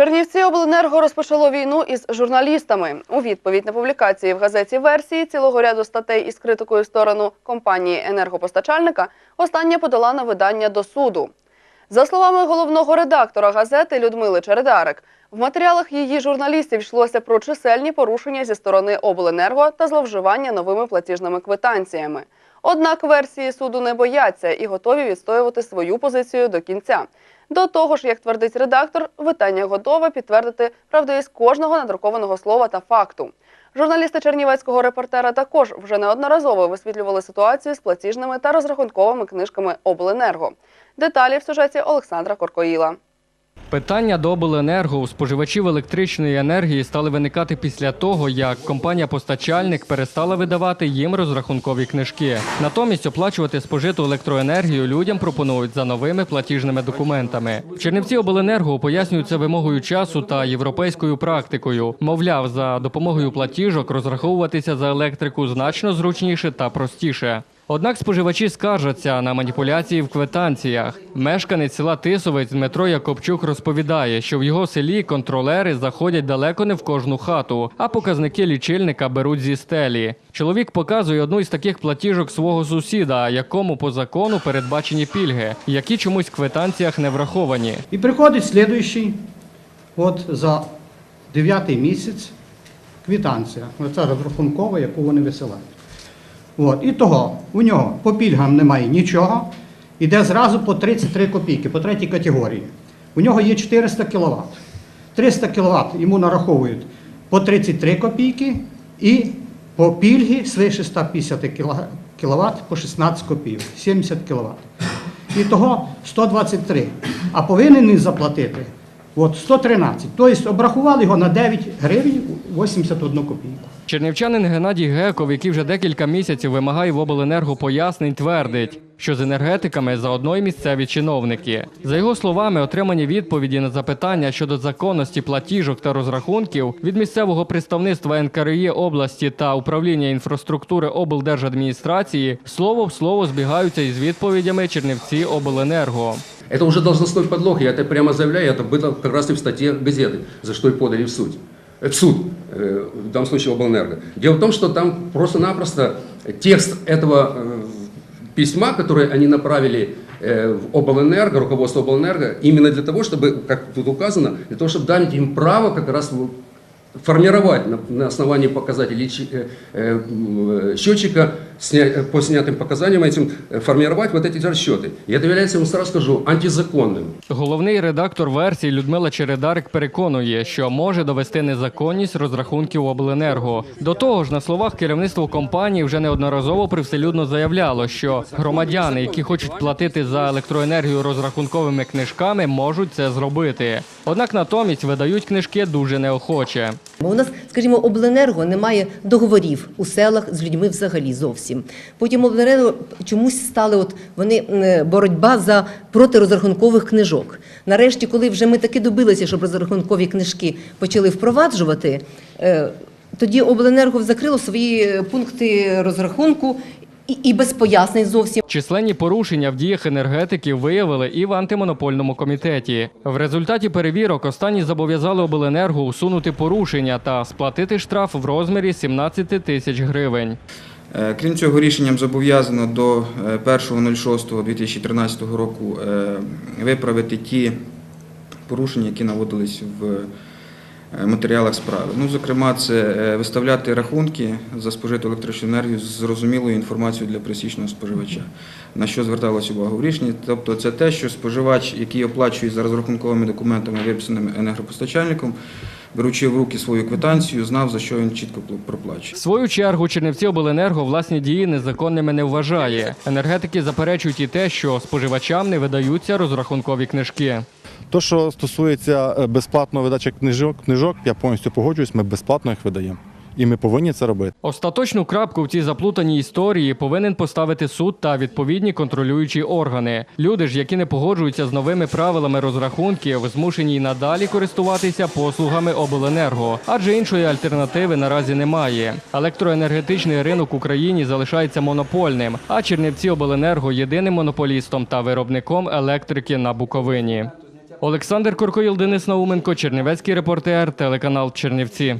Чернівці обленерго розпочало війну із журналістами. У відповідь на публікації в газеті версії цілого ряду статей із критикою сторону компанії енергопостачальника остання подала на видання до суду. За словами головного редактора газети Людмили Чередарик, в матеріалах її журналістів йшлося про чисельні порушення зі сторони обленерго та зловживання новими платіжними квитанціями. Однак версії суду не бояться і готові відстоювати свою позицію до кінця. До того ж, як твердить редактор, витання готове підтвердити правдивість кожного надрукованого слова та факту. Журналісти чернівецького репортера також вже неодноразово висвітлювали ситуацію з платіжними та розрахунковими книжками обленерго. Деталі в сюжеті Олександра Коркоїла. Питання до обленерго у споживачів електричної енергії стали виникати після того, як компанія-постачальник перестала видавати їм розрахункові книжки. Натомість оплачувати спожиту електроенергію людям пропонують за новими платіжними документами. В Чернівці обленерго пояснюють це вимогою часу та європейською практикою. Мовляв, за допомогою платіжок розраховуватися за електрику значно зручніше та простіше. Однак споживачі скаржаться на маніпуляції в квитанціях. Мешканець села Тисовець Дмитро Якобчук розповідає, що в його селі контролери заходять далеко не в кожну хату, а показники лічильника беруть зі стелі. Чоловік показує одну із таких платіжок свого сусіда, якому по закону передбачені пільги, які чомусь в квитанціях не враховані. І приходить слідуючий, от за 9 місяць, квитанція. Оце розрахункова, яку вони висилають. От. І того, у нього по пільгам немає нічого, іде зразу по 33 копійки, по третій категорії. У нього є 400 кВт. 300 кВт йому нараховують по 33 копійки і по пільги свише 150 кВт по 16 копійок, 70 кВт. І того 123. А повинен він заплатити от 113. Тобто обрахували його на 9 гривень 81 копійку. Чернівчанин Геннадій Геков, який вже декілька місяців вимагає в обленерго пояснень, твердить, що з енергетиками заодно й місцеві чиновники. За його словами, отримані відповіді на запитання щодо законності платіжок та розрахунків від місцевого представництва НКРЄ області та управління інфраструктури облдержадміністрації слово в слово збігаються із відповідями Чернівці Обленерго. Это уже должностной подлог, я это прямо заявляю, это было как раз и в статье газеты, за что и подали в суд. Э, В суд, э, в данном случае облэнерго. Дело в том, что там просто-напросто текст этого э, письма, которое они направили э, в облэнерго, руководство облэнерго, именно для того, чтобы, как тут указано, для того, чтобы дать им право как раз формировать на, основании показателей счетчика по снятым показаниям этим э, формировать вот эти расчеты. И это является, я вам сразу скажу, антизаконным. Головний редактор версії Людмила Чередарик переконує, що може довести незаконність розрахунків обленерго. До того ж, на словах керівництво компанії вже неодноразово привселюдно заявляло, що громадяни, які хочуть платити за електроенергію розрахунковими книжками, можуть це зробити. Однак натомість видають книжки дуже неохоче. Бо у нас, скажімо, обленерго немає договорів у селах з людьми взагалі зовсім. Потім обленерго чомусь стали от вони боротьба за проти розрахункових книжок. Нарешті, коли вже ми таки добилися, щоб розрахункові книжки почали впроваджувати, е, тоді обленерго закрило свої е, пункти розрахунку і без пояснень зовсім. Численні порушення в діях енергетиків виявили і в антимонопольному комітеті. В результаті перевірок останні зобов'язали обленерго усунути порушення та сплатити штраф в розмірі 17 тисяч гривень. Е, Крім цього, рішенням зобов'язано до е, 1.06.2013 року е, виправити ті порушення, які наводились в е, матеріалах справи. Ну, зокрема, це е, виставляти рахунки за спожиту електричну енергію з зрозумілою інформацією для пересічного споживача. На що зверталась увагу в рішенні? Тобто, це те, що споживач, який оплачує за розрахунковими документами, виписаними енергопостачальником, беручи в руки свою квитанцію, знав, за що він чітко проплачує. В свою чергу Чернівці Обленерго власні дії незаконними не вважає. Енергетики заперечують і те, що споживачам не видаються розрахункові книжки. То, що стосується безплатного безплатної видачі книжок, книжок, я повністю погоджуюсь, ми безплатно їх видаємо. І ми повинні це робити. Остаточну крапку в цій заплутаній історії повинен поставити суд та відповідні контролюючі органи. Люди ж, які не погоджуються з новими правилами розрахунків, змушені й надалі користуватися послугами обленерго, адже іншої альтернативи наразі немає. Електроенергетичний ринок в Україні залишається монопольним, а Чернівці Обленерго єдиним монополістом та виробником електрики на Буковині. Олександр Куркоїл, Денис Науменко, Чернівецький репортер, телеканал Чернівці.